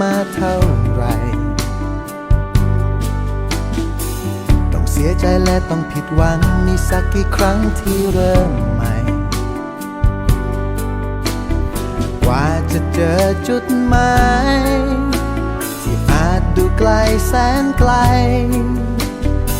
มาเท่าไร ต้องเสียใจและต้องผิดหวังมีสักกี่ครั้งที่เริ่มใหม่ กว่าจะเจอจุดหมายที่อาจดูไกลแสนไกล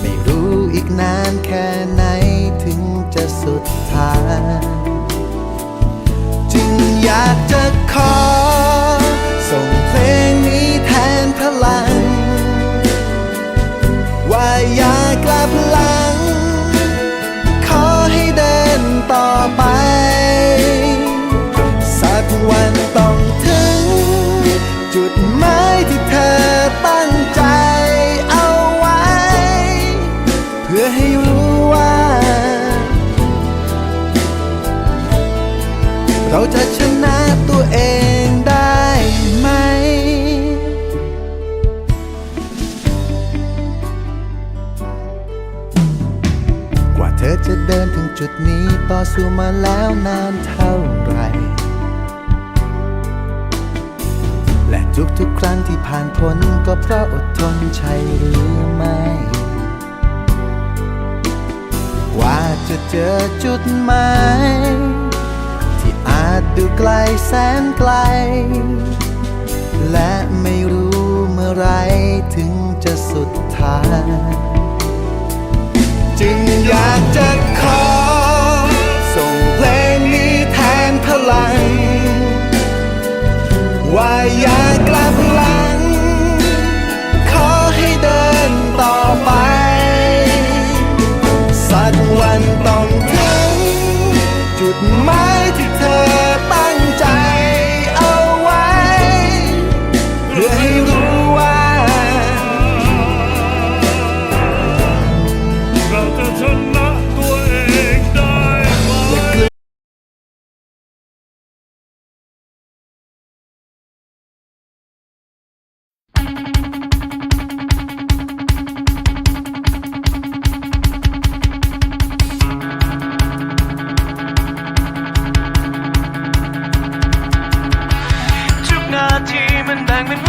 ไม่รู้อีกนานแค่ไหนถึงจะสุดทาง วันต้องถึง จุดหมายที่เธอตั้งใจเอาไว้ เพื่อให้รู้ว่า เราจะชนะตัวเองได้ไหม กว่าเธอจะเดินถึงจุดนี้ต่อสู้มาแล้วนานเท่า ผ่านก็เพราะอดทนใช่หรือไม่ กว่าจะเจอจุดหมายที่อาจดูไกลแสนไกล และไม่รู้เมื่อไรถึงจะสุดทางจึงอยากจะ งเป็น